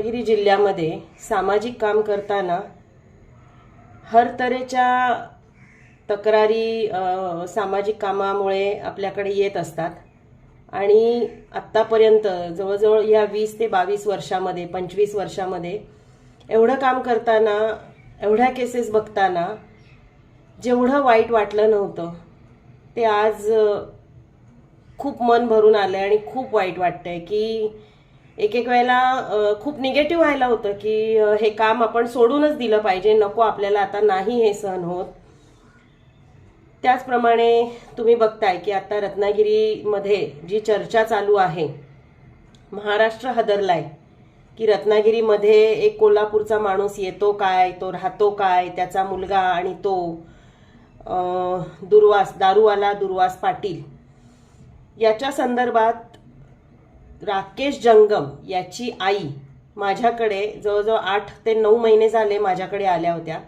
रत्नागिरी जिल्ह्यामध्ये सामाजिक काम करताना हर तऱ्हेच्या तक्रारी सामाजिक कामामुळे आपल्याकडे येत असतात. आणि आत्तापर्यंत जवळजवळ या वीस ते बावीस वर्षामध्ये पंचवीस वर्षामध्ये एवढं काम करताना एवढ्या केसेस बघताना जेवढं वाईट वाटलं नव्हतं ते आज खूप मन भरून आलं आणि खूप वाईट वाटतंय की एक एक वेळेला खूप निगेटिव्ह व्हायला होतं की हे काम आपण सोडूनच दिलं पाहिजे. नको आपल्याला आता नाही हे सहन होत. त्याचप्रमाणे तुम्ही बघताय की आता रत्नागिरीमध्ये जी चर्चा चालू आहे महाराष्ट्र हदरलाय की रत्नागिरीमध्ये एक कोल्हापूरचा माणूस येतो काय तो राहतो काय त्याचा मुलगा आणि तो दुर्वास दारूवाला दुर्वास पाटील. याच्या संदर्भात राकेश जंगम याची आई माझ्याकडे जवळजवळ आठ ते नऊ महिने झाले माझ्याकडे आल्या होत्या.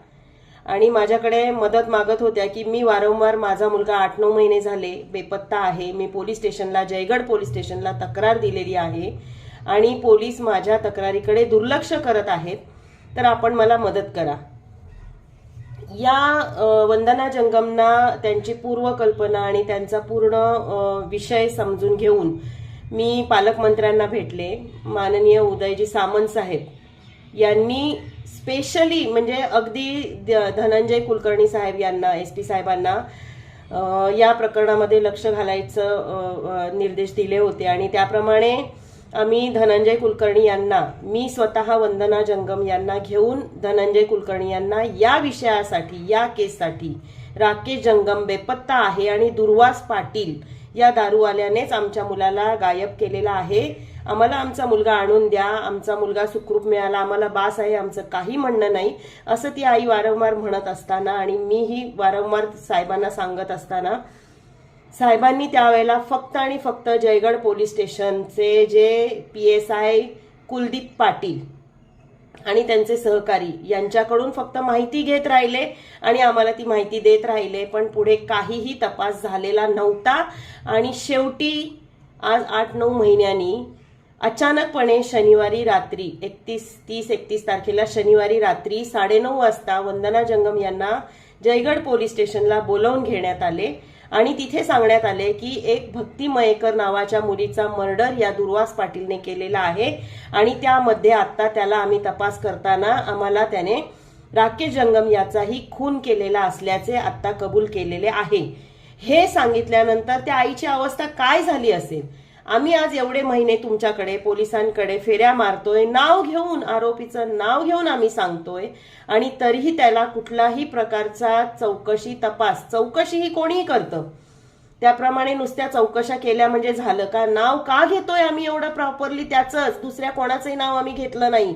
आणि माझ्याकडे मदत मागत होत्या की मी वारंवार माझा मुलगा आठ नऊ महिने झाले बेपत्ता आहे मी पोलीस स्टेशनला जयगड पोलीस स्टेशनला तक्रार दिलेली आहे आणि पोलीस माझ्या तक्रारीकडे दुर्लक्ष करत आहेत तर आपण मला मदत करा. या वंदना जंगमना त्यांची पूर्वकल्पना आणि त्यांचा पूर्ण विषय समजून घेऊन मी पालकमंत्र्यांना भेटले. माननीय उदयजी सामंत साहेब यांनी स्पेशली म्हणजे अगदी द- धनंजय कुलकर्णी साहेब यांना एस पी साहेबांना या प्रकरणामध्ये लक्ष घालायचं निर्देश दिले होते. आणि त्याप्रमाणे आम्ही धनंजय कुलकर्णी यांना मी स्वतः वंदना जंगम यांना घेऊन धनंजय कुलकर्णी यांना या विषयासाठी या केससाठी राकेश जंगम बेपत्ता आहे आणि दुर्वास पाटील या दारूवाल्यानेच आमच्या मुलाला गायब केलेला आहे. आम्हाला आमचा मुलगा आणून द्या. आमचा मुलगा सुखरूप मिळाला. आम्हाला बास आहे. आमचं काही म्हणणं नाही. असं ती आई वारंवार म्हणत असताना आणि मीही वारंवार साहेबांना सांगत असताना साहेबांनी त्यावेळेला फक्त आणि फक्त जयगड पोलीस स्टेशनचे जे P S I Kuldeep Patil आणि त्यांचे सहकारी यांच्याकडून फक्त माहिती घेत राहिले आणि आम्हाला ती माहिती देत राहिले. पण पुढे काहीही तपास झालेला नव्हता. आणि शेवटी आज आठ नऊ महिन्यांनी अचानकपणे शनिवारी रात्री एकतीस तीस एकतीस तारखेला शनिवारी रात्री साडेनऊ वाजता वंदना जंगम यांना जयगड पोलीस स्टेशनला बोलावून घेण्यात आले. आणि तिथे सांगण्यात आले की एक भक्ती मयेकर नावाच्या मुलीचा मर्डर या दुर्वास पाटीलने केलेला आहे. आणि त्यामध्ये आत्ता त्याला आम्ही तपास करताना आम्हाला त्याने राकेश जंगम याचाही खून केलेला असल्याचे आत्ता कबूल केलेले आहे. हे सांगितल्यानंतर त्या आईची अवस्था काय झाली असेल? आम्ही आज एवढे महिने तुमच्याकडे पोलिसांकडे फेऱ्या मारतोय नाव घेऊन आरोपीचं नाव घेऊन आम्ही सांगतोय. आणि तरीही त्याला कुठलाही प्रकारचा चौकशी तपास चौकशी ही कोणीही करतं. त्याप्रमाणे नुसत्या चौकशा केल्या म्हणजे झालं का? नाव का घेतोय आम्ही एवढं प्रॉपरली त्याचंच दुसऱ्या कोणाचंही नाव आम्ही घेतलं नाही.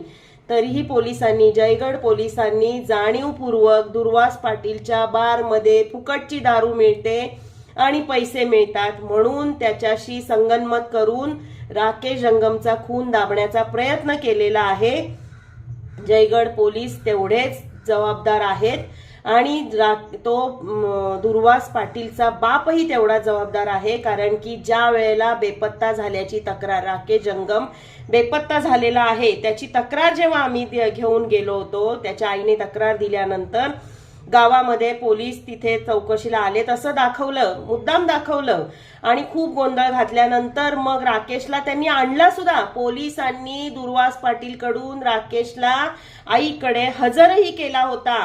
तरीही पोलिसांनी जयगड पोलिसांनी जाणीवपूर्वक दुर्वास पाटीलच्या बारमध्ये फुकटची दारू मिळते. आणि पैसे मिळतात. म्हणून त्याच्याशी संगनमत करून राकेश जंगमचा खून दाबण्याचा प्रयत्न केलेला आहे. जयगड पोलीस तेवढेच जबाबदार आहेत. आणि रा- तो दुर्वास पाटीलचा बापही तेवढा जबाबदार आहे. कारण की ज्या वेळेला बेपत्ता झाल्याची तक्रार राकेश जंगम बेपत्ता झालेला आहे त्याची तक्रार जेव्हा आम्ही ते घेऊन गेलो होतो त्याच्या आईने तक्रार दिल्यानंतर गावामध्ये पोलीस तिथे चौकशीला आले तसं दाखवलं मुद्दाम दाखवलं आणि खूप गोंधळ घातल्यानंतर मग राकेशला त्यांनी आणला सुद्धा. पोलिसांनी दुर्वास पाटील कडून राकेशला आईकडे हजरही केला होता.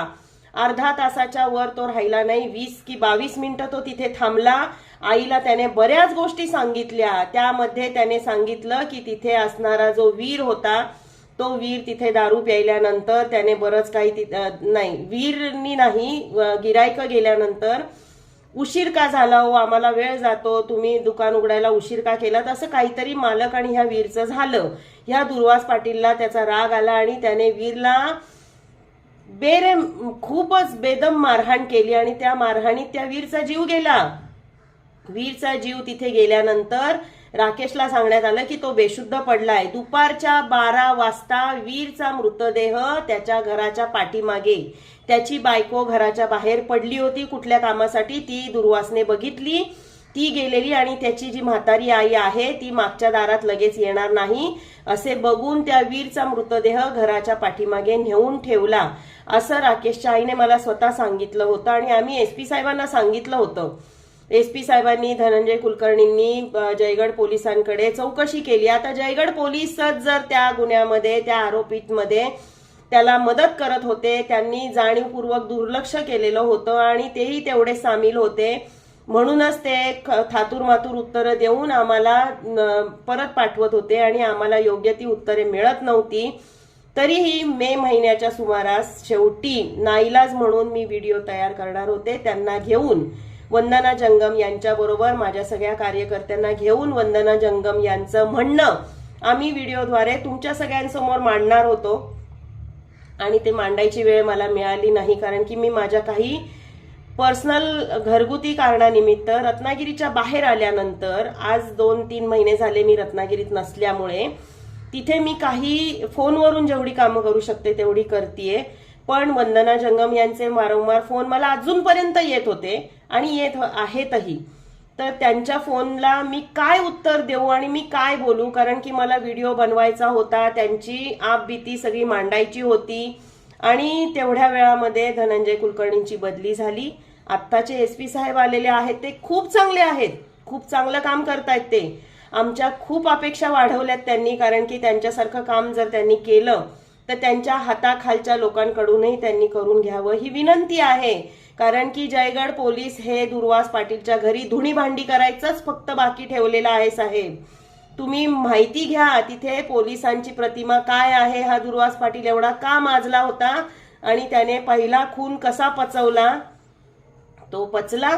अर्धा तासाच्या वर तो राहिला नाही. वीस की बावीस मिनिटं तो तिथे थांबला. आईला त्याने बऱ्याच गोष्टी सांगितल्या. त्यामध्ये त्याने सांगितलं की तिथे असणारा जो वीर होता तो वीर तिथे दारू प्यायल्यानंतर त्याने बरंच काही नाही वीरनी नाही गिरायक गेल्यानंतर उशीर का झाला हो आम्हाला वेळ जातो तुम्ही दुकान उघडायला उशीर का केला? असं काहीतरी मालक आणि ह्या वीरचं झालं. ह्या दुर्वास पाटीलला त्याचा राग आला आणि त्याने वीरला बेरे खूपच बेदम मारहाण केली आणि त्या मारहाणीत त्या वीरचा जीव गेला. वीरचा जीव तिथे गेल्यानंतर राकेशला सांगण्यात आलं की तो बेशुद्ध पडलाय. दुपारच्या बारा वाजता वीरचा मृतदेह त्याच्या घराच्या पाठीमागे. त्याची बायको घराच्या बाहेर पडली होती. कुठल्या कामासाठी ती दुर्वासने बघितली. ती गेलेली आणि त्याची जी म्हातारी आई आहे ती मागच्या दारात लगेच येणार नाही. असे बघून त्या वीरचा मृतदेह घराच्या पाठीमागे नेऊन ठेवला. असं राकेशच्या आईने मला स्वतः सांगितलं होतं आणि आम्ही एस पी साहेबांना सांगितलं होतं. एस पी साहेबांनी धनंजय कुलकर्णींनी जयगड पोलिसांकडे चौकशी केली. आता जयगड पोलिसच जर त्या गुन्ह्यामध्ये त्या आरोपीमध्ये त्याला मदत करत होते त्यांनी जाणीवपूर्वक दुर्लक्ष केलेलं होतं आणि तेही तेवढे सामील होते. म्हणूनच ते थातूर मातूर उत्तरं देऊन आम्हाला परत पाठवत होते आणि आम्हाला योग्य ती उत्तरे मिळत नव्हती. तरीही मे महिन्याच्या सुमारास शेवटी नाईलाज म्हणून मी व्हिडिओ तयार करणार होते. त्यांना घेऊन वंदना जंगम यांच्याबरोबर माझ्या सगळ्या कार्यकर्त्यांना घेऊन वंदना जंगम यांचं म्हणणं आम्ही व्हिडिओद्वारे तुमच्या सगळ्यांसमोर मांडणार होतो. आणि ते मांडायची वेळ मला मिळाली नाही कारण की मी माझ्या काही पर्सनल घरगुती कारणानिमित्त रत्नागिरीच्या बाहेर आल्यानंतर आज दोन तीन महिने झाले मी रत्नागिरीत नसल्यामुळे तिथे मी काही फोनवरून जेवढी कामं करू शकते तेवढी करतीये. पण वंदना जंगम यांचे वारंवार फोन मला अजूनपर्यंत येत होते आणि येत आहेतही. तर त्यांच्या फोनला मी काय उत्तर देऊ आणि मी काय बोलू? कारण की मला व्हिडिओ बनवायचा होता त्यांची आपबीती सगळी मांडायची होती आणि तेवढ्या वेळामध्ये धनंजय कुलकर्णींची बदली झाली. आत्ताचे एस पी साहेब आलेले आहेत ते खूप चांगले आहेत. खूप चांगलं काम करतायत ते. आमच्या खूप अपेक्षा वाढवल्यात त्यांनी कारण की त्यांच्यासारखं काम जर त्यांनी केलं तर त्यांच्या हाताखालच्या लोकांकडूनही त्यांनी करून घ्यावं. ही विनंती आहे कारण की जयगड पोलीस हे दुर्वास पाटीलच्या घरी धुणी भांडी करायचंच फक्त बाकी ठेवलेलं आहे साहेब. तुम्ही माहिती घ्या तिथे पोलिसांची प्रतिमा काय आहे? हा दुर्वास पाटील एवढा का माजला होता? आणि त्याने पहिला खून कसा पचवला? तो पचला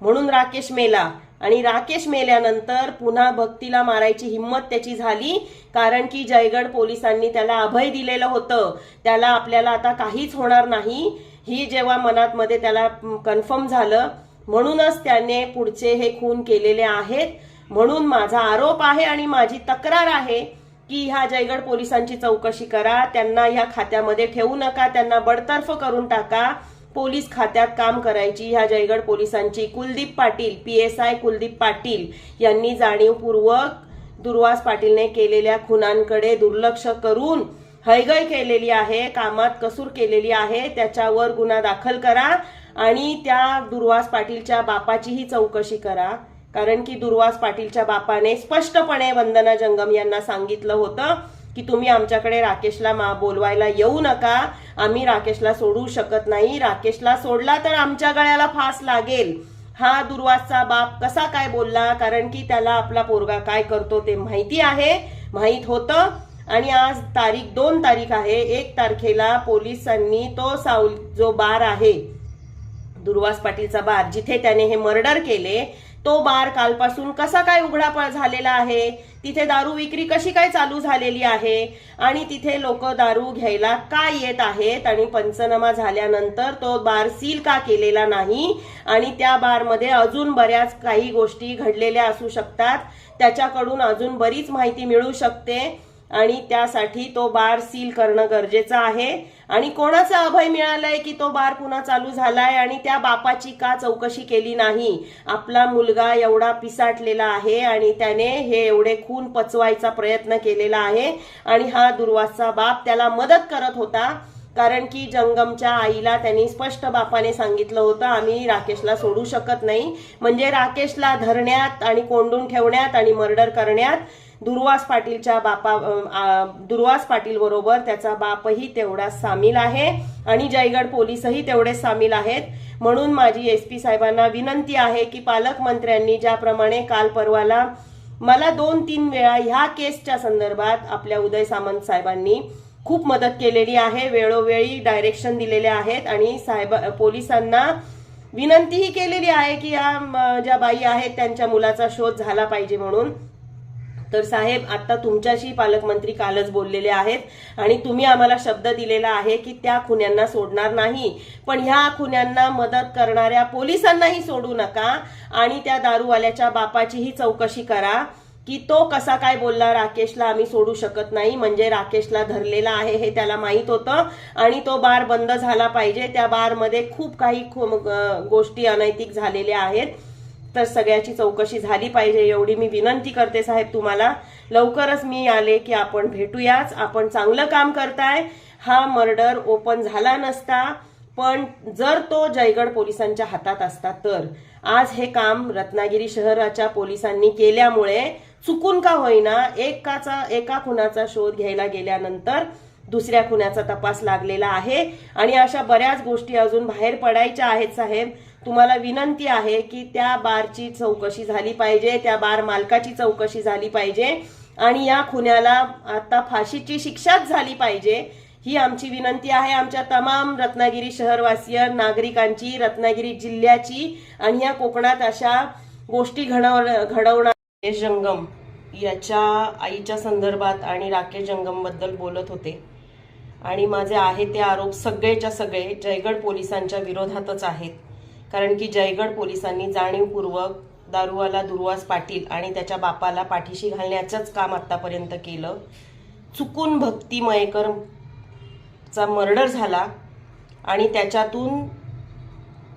म्हणून राकेश मेला. आणि राकेश मेल्यानंतर पुन्हा भक्तीला मारायची हिंमत त्याची झाली कारण की जयगड पोलिसांनी त्याला अभय दिलेलं होतं. त्याला आपल्याला आता काहीच होणार नाही. ही जेव्हा मनात मध्ये त्याला कन्फर्म झालं म्हणूनच त्याने पुढचे हे खून केलेले आहेत. म्हणून माझा आरोप आहे आणि माझी तक्रार आहे की ह्या जयगड पोलिसांची चौकशी करा त्यांना ह्या खात्यामध्ये ठेवू नका त्यांना बडतर्फ करून टाका. पोलीस खात्यात काम करायची. ह्या जयगड पोलिसांची Kuldeep Patil P S I Kuldeep Patil यांनी जाणीवपूर्वक दुर्वास पाटीलने केलेल्या खुनांकडे दुर्लक्ष करून हयगय केलेली आहे कामात कसूर केलेली आहे त्याच्यावर गुन्हा दाखल करा आणि त्या दुर्वास पाटीलच्या बापाचीही चौकशी करा. कारण की दुर्वास पाटीलच्या बापाने स्पष्टपणे वंदना जंगम यांना सांगितलं होतं. की तुम्ही आमच्याकडे राकेशला मा बोलवायला येऊ नका. आम्ही राकेशला सोडू शकत नाही. राकेशला सोडला तर आमच्या गळ्याला फास लागेल. हा दुर्वासचा बाप कसा काय बोलला? कारण की त्याला आपला पोरगा काय करतो ते माहिती आहे. माहीत होतं. आणि आज तारीख दोन तारीख आहे. एक तारखेला पोलिसांनी तो साऊल जो बार आहे दुर्वास पाटीलचा बार जिथे त्याने हे मर्डर केले तो बार कालपासून कसा काय उघडा झालेला आहे? तिथे दारू विक्री कशी काय चालू झालेली आहे? आणि तिथे लोक दारू घ्यायला का येत आहेत? आणि पंचनामा झाल्यानंतर तो बार सील का केलेला नाही? आणि त्या बारमध्ये अजून बऱ्याच काही गोष्टी घडलेल्या असू शकतात. त्याच्याकडून अजून बरीच माहिती मिळू शकते. आणि त्यासाठी तो बार सील करणं गरजेचं आहे. आणि कोणाचा अभय मिळालाय की तो बार पुन्हा चालू झालाय आणि त्या बापाची का चौकशी केली नाही? आपला मुलगा एवढा पिसाटलेला आहे आणि त्याने हे एवढे खून पचवायचा प्रयत्न केलेला आहे आणि हा दुर्वासचा बाप त्याला मदत करत होता. कारण की जंगमच्या आईला त्यांनी स्पष्ट बापाने सांगितलं होतं आम्ही राकेशला सोडू शकत नाही. म्हणजे राकेशला धरण्यात आणि कोंडून ठेवण्यात आणि मर्डर करण्यात दुर्वास पाटीलच्या बापा दुर्वास पाटील बरोबर त्याचा बापही तेवढा सामील आहे आणि जयगड पोलीसही तेवढे सामील आहेत. म्हणून माझी एस पी साहेबांना विनंती आहे की पालकमंत्र्यांनी ज्याप्रमाणे काल परवाला मला दोन तीन वेळा ह्या केसच्या संदर्भात आपल्या उदय सामंत साहेबांनी खूप मदत केलेली आहे. वेळोवेळी डायरेक्शन दिलेले आहेत आणि साहेब पोलिसांना विनंतीही केलेली आहे की या ज्या बाई आहेत त्यांच्या मुलाचा शोध झाला पाहिजे म्हणून तर साहेब आता तुमच्याशी पालकमंत्री कालच बोललेले आहेत आणि तुम्ही आम्हाला शब्द दिलेला आहे की त्या खुन्यांना सोडणार नाही. पण ह्या खुन्यांना मदत करणाऱ्या पोलिसांनाही सोडू नका आणि त्या दारूवाल्याच्या बापाचीही चौकशी करा की तो कसा काय बोलला राकेशला आम्ही सोडू शकत नाही म्हणजे राकेशला धरलेला आहे हे त्याला माहीत होतं आणि तो बार बंद झाला पाहिजे. त्या बारमध्ये खूप काही खू- गोष्टी अनैतिक झालेल्या आहेत. तर सगळ्याची चौकशी झाली पाहिजे. एवढी मी विनंती करते साहेब तुम्हाला. लवकरच मी आले की आपण भेटूयाच. आपण चांगलं काम करताय. हा मर्डर ओपन झाला नसता. पण जर तो जयगड पोलिसांच्या हातात असता तर. आज हे काम रत्नागिरी शहराच्या पोलिसांनी केल्यामुळे चुकून का होईना एकाचा एका खुनाचा शोध घ्यायला गेल्यानंतर दुसऱ्या खुनाचा तपास लागलेला आहे. आणि अशा बऱ्याच गोष्टी अजून बाहेर पडायच्या आहेत साहेब. तुम्हाला विनंती आहे की त्या बारची चौकशी झाली पाहिजे त्या बार मालकाची चौकशी झाली पाहिजे आणि या खुन्याला आता फाशीची शिक्षाच झाली पाहिजे ही आमची विनंती आहे. आमच्या तमाम रत्नागिरी शहरवासीय नागरिकांची रत्नागिरी जिल्ह्याची आणि या कोकणात अशा गोष्टी घडव घडवणार राकेश जंगम याच्या आईच्या संदर्भात आणि राकेश जंगमबद्दल बोलत होते. आणि माझे आहे ते आरोप सगळेच्या सगळे जयगड पोलिसांच्या विरोधातच आहेत. कारण की जयगड पोलिसांनी जाणीवपूर्वक दारुवाला दुर्वास पाटील आणि त्याच्या बापाला पाठीशी घालण्याचंच काम आत्तापर्यंत केलं. चुकून भक्ती मयेकर चा मर्डर झाला आणि त्याच्यातून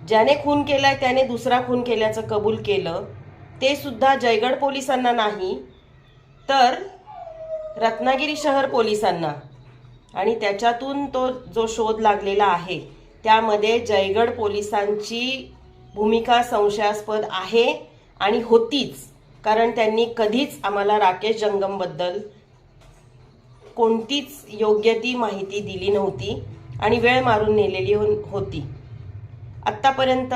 ज्याने खून केलाय त्याने दुसरा खून केल्याचं कबूल केलं. ते सुद्धा जयगड पोलिसांना नाही तर रत्नागिरी शहर पोलिसांना. आणि त्याच्यातून तो जो शोध लागलेला आहे त्यामध्ये जयगड पोलिसांची भूमिका संशयास्पद आहे आणि होतीच कारण त्यांनी कधीच आम्हाला राकेश जंगमबद्दल कोणतीच योग्य ती माहिती दिली नव्हती आणि वेळ मारून नेलेली हो- होती. आत्तापर्यंत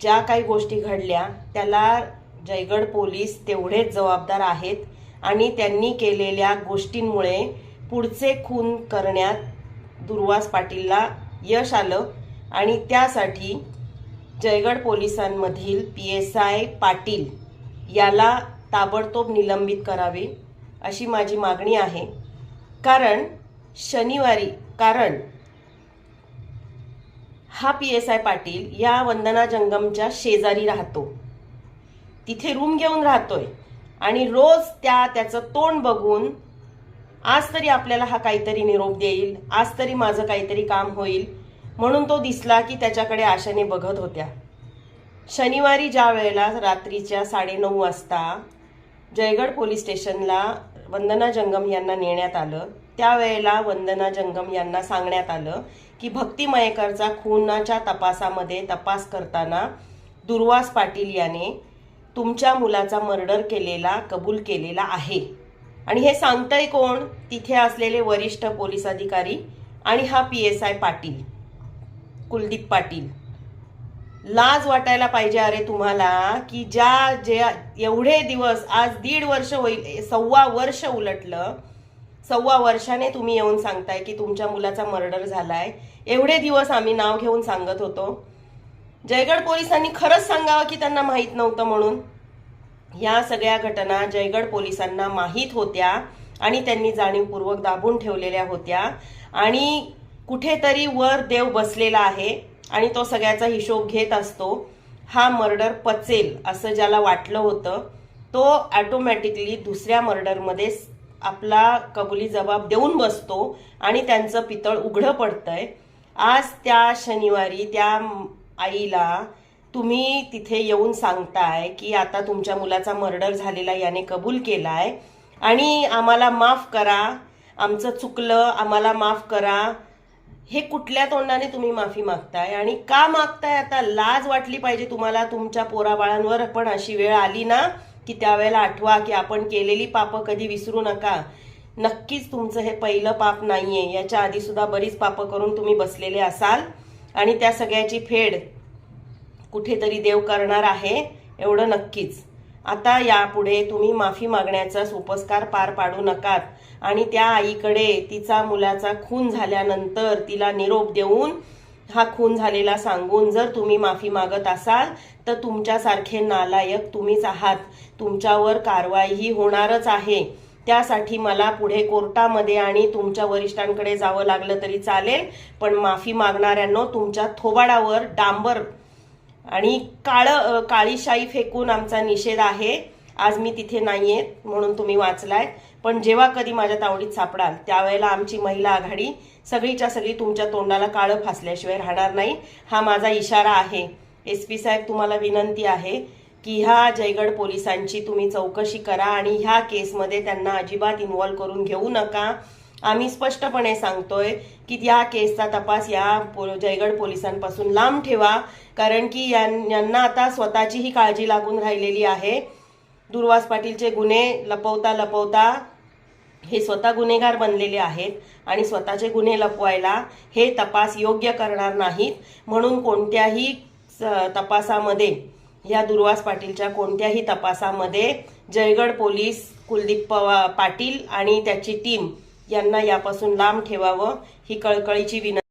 ज्या काही गोष्टी घडल्या त्याला जयगड पोलीस तेवढेच जबाबदार आहेत आणि त्यांनी केलेल्या गोष्टींमुळे पुढचे खून करण्यात दुर्वास पाटीलला यश आलं. आणि त्यासाठी जयगड पोलिसांमधील पी एस आय पाटील याला ताबडतोब निलंबित करावे अशी माझी मागणी आहे. कारण शनिवारी कारण हा पी एस आय पाटील या वंदना जंगमच्या शेजारी राहतो. तिथे रूम घेऊन राहतोय आणि रोज त्या त्याचं तोंड बघून आज तरी आपल्याला हा काहीतरी निरोप देईल आज तरी माझं काहीतरी काम होईल म्हणून तो दिसला की त्याच्याकडे आशेने बघत होत्या. शनिवारी ज्या वेळेला रात्रीच्या साडेनऊ वाजता जयगड पोलीस स्टेशनला वंदना जंगम यांना नेण्यात आलं त्यावेळेला वंदना जंगम यांना सांगण्यात आलं की भक्ती मयेकरचा खुनाच्या तपासामध्ये तपास करताना दुर्वास पाटील याने तुमच्या मुलाचा मर्डर केलेला कबूल केलेला आहे. आणि हे सांगतंय कोण? तिथे असलेले वरिष्ठ पोलीस अधिकारी आणि हा P S I Patil. Kuldeep Patil. लाज वाटायला पाहिजे अरे तुम्हाला की ज्या जे एवढे दिवस आज दीड वर्ष होईल सव्वा वर्ष उलटलं सव्वा वर्षाने तुम्ही येऊन सांगताय की तुमच्या मुलाचा मर्डर झालाय. एवढे दिवस आम्ही नाव घेऊन सांगत होतो. जयगड पोलिसांनी खरंच सांगावं की त्यांना माहीत नव्हतं म्हणून. या सगळ्या घटना जयगड पोलिसांना माहीत होत्या आणि त्यांनी जाणीवपूर्वक दाबून ठेवलेल्या होत्या. आणि कुठेतरी वर देव बसलेला आहे आणि तो सगळ्याचा हिशोब घेत असतो. हा मर्डर पचेल असं ज्याला वाटलं होतं तो ॲटोमॅटिकली दुसऱ्या मर्डरमध्ये आपला कबुली जबाब देऊन बसतो आणि त्यांचं पितळ उघडं पडतंय. आज त्या शनिवारी त्या आईला तुम्ही तिथे येऊन सांगताय की आता तुमच्या मुलाचा मर्डर झालेला याने कबूल केलाय आणि आम्हाला माफ करा आमचं चुकलं आम्हाला माफ करा हे कुठल्या तोंडाने तुम्ही माफी मागताय? आणि का मागताय? आता लाज वाटली पाहिजे तुम्हाला तुमच्या पोराबाळांवर पण अशी वेळ आली ना की त्यावेळेला आठवा की आपण केलेली पापं कधी विसरू नका. नक्कीच तुमचं हे पहिलं पाप नाहीये. याच्या आधी सुद्धा बरीच पापं करून तुम्ही बसलेले असाल. आणि त्या सगळ्याची फेड कुठेतरी देव करणार आहे एवढं नक्कीच. आता यापुढे तुम्ही माफी मागण्याचा उपस्कार पार पाडू नकात. आणि त्या आईकडे तिचा मुलाचा खून झाल्यानंतर तिला निरोप देऊन हा खून झालेला सांगून जर तुम्ही माफी मागत असाल तर तुमच्यासारखे नालायक तुम्हीच आहात. तुमच्यावर कारवाईही होणारच आहे. त्यासाठी मला पुढे कोर्टामध्ये आणि तुमच्या वरिष्ठांकडे जावं लागलं तरी चालेल पण माफी मागणाऱ्यांनो तुमच्या थोबाडावर डांबर आणि काळं काळीशाई फेकून आमचा निषेध आहे. आज मी तिथे नाही आहेत म्हणून तुम्ही वाचलाय. पण जेव्हा कधी माझ्या तावडीत सापडाल त्यावेळेला आमची महिला आघाडी सगळीच्या सगळी तुमच्या तोंडाला काळं फासल्याशिवाय राहणार नाही. हा माझा इशारा आहे. एस पी साहेब तुम्हाला विनंती आहे की ह्या जयगड पोलिसांची तुम्ही चौकशी करा आणि ह्या केसमध्ये त्यांना अजिबात इन्व्हॉल्व करून घेऊ नका. आम्ही स्पष्टपणे सांगतोय की या केसचा तपास या पो- जयगड पोलिसांपासून लांब ठेवा कारण की यां- यांना आता स्वतःचीही काळजी लागून राहिलेली आहे. दुर्वास पाटीलचे गुन्हे लपवता लपवता हे स्वतः गुन्हेगार बनलेले आहेत आणि स्वतःचे गुन्हे लपवायला हे तपास योग्य करणार नाहीत. म्हणून कोणत्याही स- तपासामध्ये या दुर्वास पाटीलच्या कोणत्याही तपासामध्ये जयगड पोलीस कुलदीप पवा पाटील आणि त्याची टीम यांना यापासून लांब ठेवावं ही कळकळीची विनंती